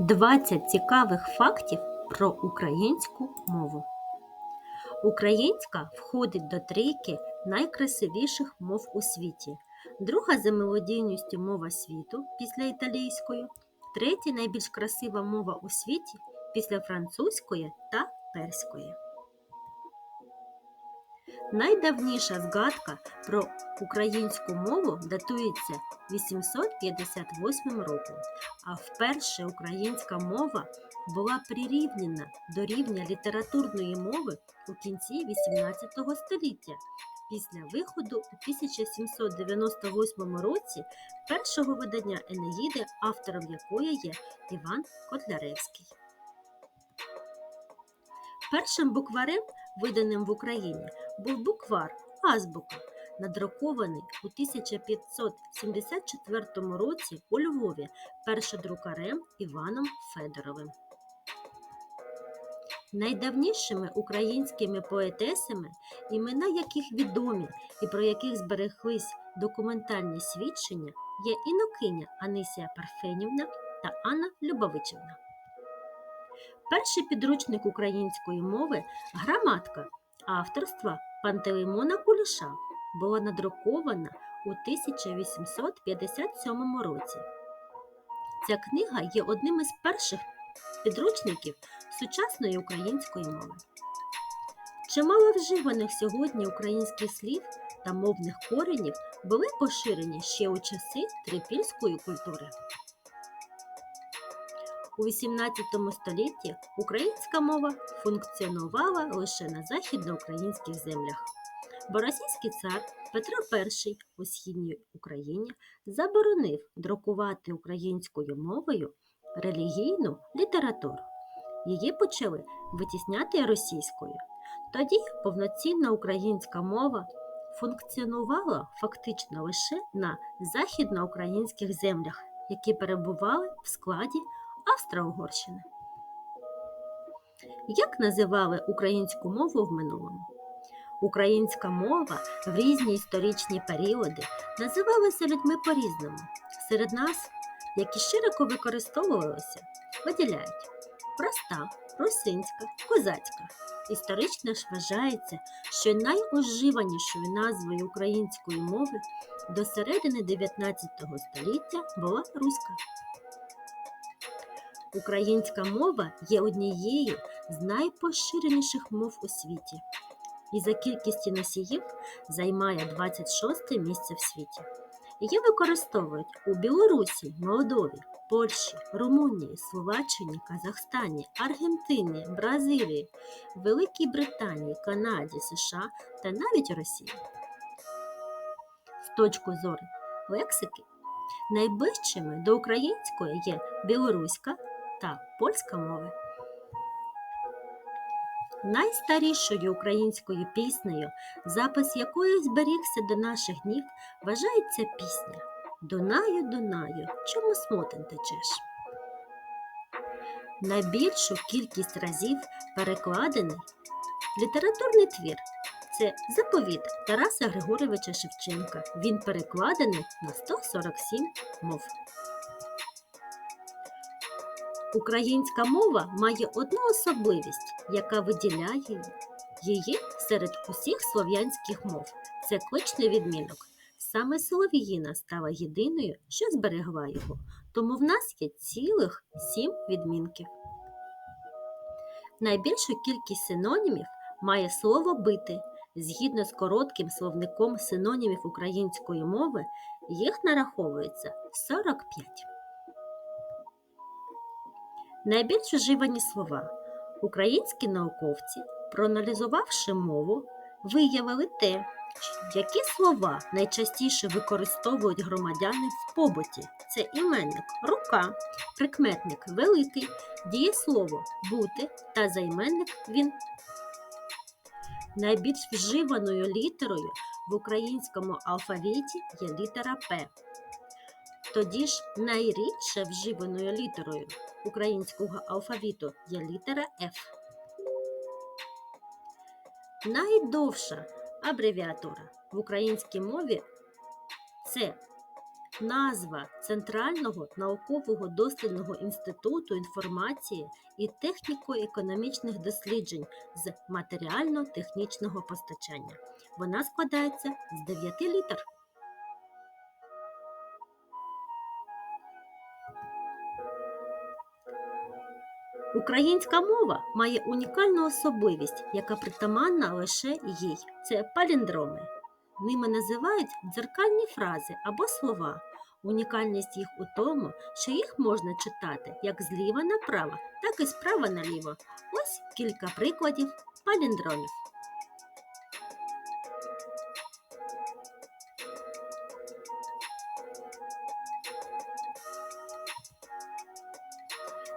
20 цікавих фактів про українську мову. Українська входить до трійки найкрасивіших мов у світі. Друга за мелодійністю мова світу після італійської, третя найбільш красива мова у світі після французької та перської. Найдавніша згадка про українську мову датується 858 роком, а вперше українська мова була прирівнена до рівня літературної мови у кінці 18 століття після виходу у 1798 році першого видання Енеїди, автором якої є Іван Котляревський. Першим букварем, виданим в Україні, був буквар Азбука, надрукований у 1574 році у Львові першодрукарем Іваном Федоровим. Найдавнішими українськими поетесами, імена яких відомі і про яких збереглись документальні свідчення, є Інокиня Анисія Парфенівна та Анна Любавичівна. Перший підручник української мови граматка авторства Пантелеймона Куліша була надрукована у 1857 році. Ця книга є одним із перших підручників сучасної української мови. Чимало вживаних сьогодні українських слів та мовних коренів були поширені ще у часи трипільської культури. У XVIII столітті українська мова функціонувала лише на західноукраїнських землях, бо російський цар Петро І у східній Україні заборонив друкувати українською мовою релігійну літературу. Її почали витісняти російською. Тоді повноцінна українська мова функціонувала фактично лише на західноукраїнських землях, які перебували в складі Австро-Угорщини. Як називали українську мову в минулому? Українська мова в різні історичні періоди називалася людьми по-різному. Серед нас, які широко використовувалися, виділяють проста, русинська, козацька. Історично ж вважається, що найуживанішою назвою української мови до середини 19 століття була руська. Українська мова є однією з найпоширеніших мов у світі і за кількістю носіїв займає 26 місце в світі. Її використовують у Білорусі, Молдові, Польщі, Румунії, Словаччині, Казахстані, Аргентині, Бразилії, Великій Британії, Канаді, США та навіть Росії. З точки зору лексики найближчими до української є білоруська та польська мови. Найстарішою українською піснею, запис якої зберігся до наших днів, вважається пісня Дунаю, Дунаю, чому смотен течеш? Найбільшу кількість разів перекладений літературний твір це заповіт Тараса Григоровича Шевченка. Він перекладений на 147 мов. Українська мова має одну особливість, яка виділяє її серед усіх слов'янських мов. Це кличний відмінок. Саме Солов'їна стала єдиною, що зберегла його, тому в нас є цілих сім відмінків. Найбільшу кількість синонімів має слово бити. Згідно з коротким словником синонімів української мови, їх нараховується 45. Найбільш вживані слова. Українські науковці, проаналізувавши мову, виявили те, які слова найчастіше використовують громадяни в побуті. Це іменник рука, прикметник великий, дієслово бути та займенник він. Найбільш вживаною літерою в українському алфавіті є літера П. Тоді ж найрідше вживаною літерою українського алфавіту є літера Ф. Найдовша абревіатура в українській мові це назва Центрального наукового дослідного інституту інформації і техніко-економічних досліджень з матеріально-технічного постачання. Вона складається з 9 літер. Українська мова має унікальну особливість, яка притаманна лише їй. Це паліндроми. Ними називають дзеркальні фрази або слова. Унікальність їх у тому, що їх можна читати як зліва направо, так і справа наліво. Ось кілька прикладів паліндромів.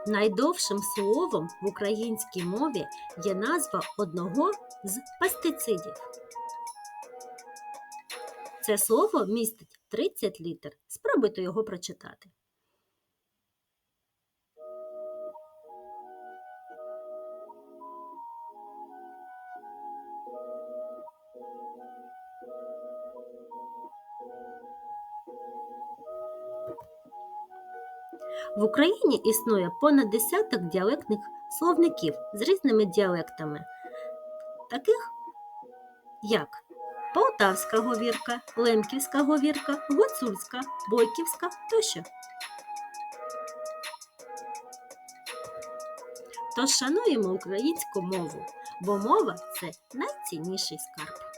Найдовшим словом в українській мові є назва одного з пестицидів. Це слово містить 30 літер. Спробуйте його прочитати. В Україні існує понад десяток діалектних словників з різними діалектами, таких як Полтавська говірка, Лемківська говірка, Гуцульська, Бойківська тощо. Тож шануємо українську мову, бо мова це найцінніший скарб.